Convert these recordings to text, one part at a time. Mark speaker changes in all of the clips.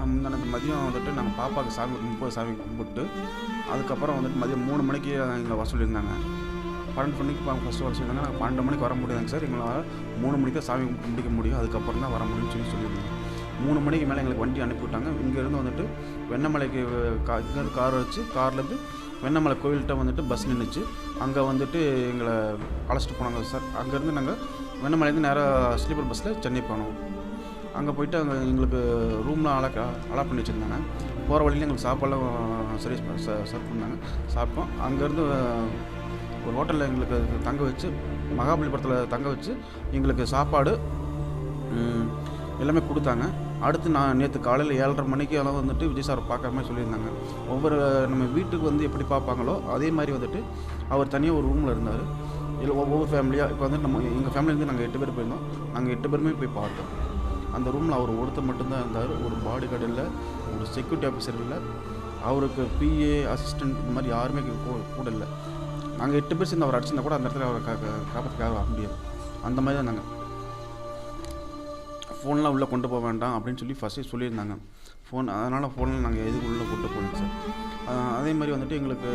Speaker 1: நான் மதியம் வந்துட்டு நாங்கள் பாப்பாவுக்கு சாமி முப்பது சாமி கும்பிட்டு அதுக்கப்புறம் வந்துட்டு மதியம் மூணு மணிக்கு எங்களை வர சொல்லியிருந்தாங்க. பன்னெண்டு மணிக்கு ஃபஸ்ட்டு வர சொல்லியிருந்தாங்க. நாங்கள் பன்னெண்டு மணிக்கு வர முடியாதுங்க சார். எங்களால் மூணு மணிக்கு தான் சாமி கும்பிடிக்க முடியும். அதுக்கப்புறம் தான் வர முடியும்னு சொல்லி சொல்லியிருந்தாங்க. மூணு மணிக்கு மேலே எங்களுக்கு வண்டி அனுப்பிவிட்டாங்க இங்கேருந்து வந்துட்டு வெண்ணமலைக்கு கா இங்கேருந்து கார் வச்சு கார்லேருந்து வெண்ணமலை கோயில்கிட்ட வந்துட்டு பஸ் நின்றுச்சு அங்கே வந்துட்டு எங்களை அழைச்சிட்டு போனாங்க சார். அங்கேருந்து நாங்கள் வெண்ணமலைலேருந்து நேராக ஸ்லீப்பர் பஸ்ஸில் சென்னை போனோம். அங்கே போயிட்டு அங்கே எங்களுக்கு ரூம்லாம் அலக்க அலாட் பண்ணி வச்சுருந்தாங்க. போகிற வழியில் எங்களுக்கு சாப்பாடுலாம் சர்வீஸ் சர்வ் பண்ணாங்க. சாப்பிட்டோம். அங்கேருந்து ஒரு ஹோட்டலில் எங்களுக்கு தங்க வச்சு மகாபலிபுரத்தில் தங்க வச்சு எங்களுக்கு சாப்பாடு எல்லாமே கொடுத்தாங்க. அடுத்து நான் நேற்று காலையில் ஏழரை மணிக்கு எல்லாம் வந்துட்டு விஜய் சார் பார்க்குற மாதிரி சொல்லியிருந்தாங்க. ஒவ்வொரு நம்ம வீட்டுக்கு வந்து எப்படி பார்ப்பாங்களோ அதே மாதிரி வந்துட்டு அவர் தனியாக ஒரு ரூமில் இருந்தார். இல்லை ஒவ்வொரு ஃபேமிலியாக இப்போ வந்து நம்ம எங்கள் ஃபேமிலியிலேருந்து நாங்கள் எட்டு பேர் போயிருந்தோம். நாங்கள் எட்டு பேருமே போய் பார்த்தோம். அந்த ரூமில் அவர் ஒருத்தர் மட்டும்தான் இருந்தார். ஒரு பாடி கார்டு இல்லை ஒரு செக்யூரிட்டி ஆஃபீஸர் இல்லை. அவருக்கு பிஏ அசிஸ்டன்ட் இந்த மாதிரி யாருமே கூட இல்லை. நாங்கள் எட்டு பேர் சேர்ந்து அவர் அடிச்சிருந்தா கூட அந்த இடத்துல அவரை கா காப்பாற்றுக்காக வர முடியாது. அந்த மாதிரி தான் நாங்கள் ஃபோன்லாம் உள்ளே கொண்டு போக வேண்டாம் அப்படின்னு சொல்லி ஃபஸ்ட்டே சொல்லியிருந்தாங்க. ஃபோன் அதனால் ஃபோனில் நாங்கள் எதுக்கு உள்ளே கொண்டு போனோம் சார் அதே மாதிரி வந்துட்டு எங்களுக்கு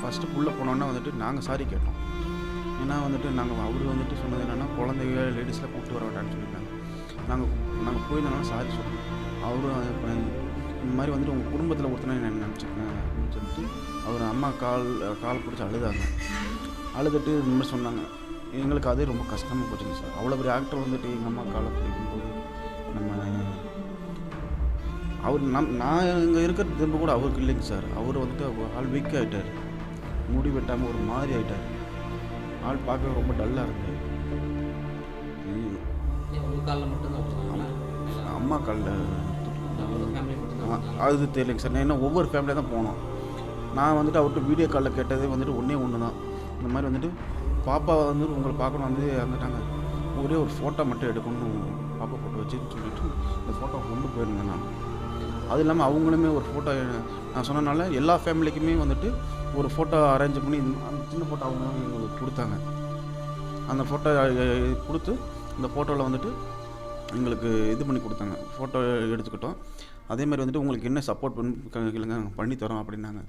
Speaker 1: ஃபஸ்ட்டு உள்ளே போனோன்னா வந்துட்டு நாங்கள் சாரி கேட்டோம். ஏன்னா வந்துட்டு நாங்கள் அவர் வந்துட்டு சொன்னது என்னென்னா குழந்தைங்க லேடிஸில் கூப்பிட்டு வர வேண்டாம்னு சொல்லியிருக்காங்க. நாங்கள் நாங்கள் போயிருந்தோம்னா சாரி சொன்னோம் அவரும் இந்த மாதிரி வந்துட்டு உங்கள் குடும்பத்தில் ஒருத்தனை நான் நினச்சிருக்கேன் அப்படின்னு சொல்லிட்டு அவர் அம்மா கால் கால் பிடிச்சி அழுதாங்க. அழுதுட்டு இந்த மாதிரி சொன்னாங்க. எங்களுக்கு அதே ரொம்ப கஷ்டமாக போச்சுங்க சார். அவ்வளோ பெரிய ஆக்டர் வந்துட்டு எங்கள் அம்மா காலை பிடிக்கும்போது நம்ம அவர் நம் நான் இங்கே இருக்கிற திரும்ப கூட அவருக்கு இல்லைங்க சார். அவர் வந்துட்டு ஆள் வீக் ஆகிட்டார் முடி வெட்டாமல் ஒரு மாதிரி ஆகிட்டார் ஆள் பார்க்க ரொம்ப டல்லாக இருந்தார்.
Speaker 2: காலில் மட்டும்தான் போனாங்களா
Speaker 1: அம்மா காலில் அது தெரியலைங்க சார். நான் என்ன ஒவ்வொரு ஃபேமிலியாக தான் போனோம். நான் வந்துட்டு அவர்கிட்ட வீடியோ காலில் கேட்டதே வந்துட்டு ஒன்றே ஒன்று தான். இந்த மாதிரி வந்துட்டு பாப்பா வந்துட்டு உங்களை பார்க்கணும் வந்து இறந்துட்டாங்க. ஒரே ஒரு ஃபோட்டோ மட்டும் எடுக்கணும் பாப்பா ஃபோட்டோ வச்சுன்னு சொல்லிட்டு இந்த ஃபோட்டோ கொண்டு போயிருந்தேன் நான். அது இல்லாமல் அவங்களுமே ஒரு ஃபோட்டோ நான் சொன்னனால எல்லா ஃபேமிலிக்குமே வந்துட்டு ஒரு ஃபோட்டோ அரேஞ்ச் பண்ணி அந்த சின்ன ஃபோட்டோ அவங்க எங்களுக்கு கொடுத்தாங்க. அந்த ஃபோட்டோ கொடுத்து இந்த ஃபோட்டோவில் வந்துட்டு எங்களுக்கு இது பண்ணி கொடுத்தாங்க. ஃபோட்டோ எடுத்துக்கிட்டோம். அதே மாதிரி வந்துட்டு உங்களுக்கு என்ன சப்போர்ட் பண்ணி கேளுங்க நாங்கள் பண்ணி தரோம் அப்படின்னாங்க.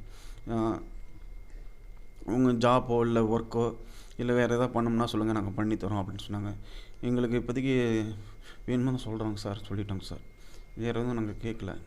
Speaker 1: உங்கள் ஜாப்போ இல்லை ஒர்க்கோ இல்லை வேறு எதாவது பண்ணோம்னா சொல்லுங்கள் நாங்கள் பண்ணி தரோம் அப்படின்னு சொன்னாங்க. எங்களுக்கு இப்போதைக்கு வேணுமா சொல்கிறோங்க சார் சொல்லிட்டோங்க சார். வேறு எதுவும் நாங்கள் கேட்கல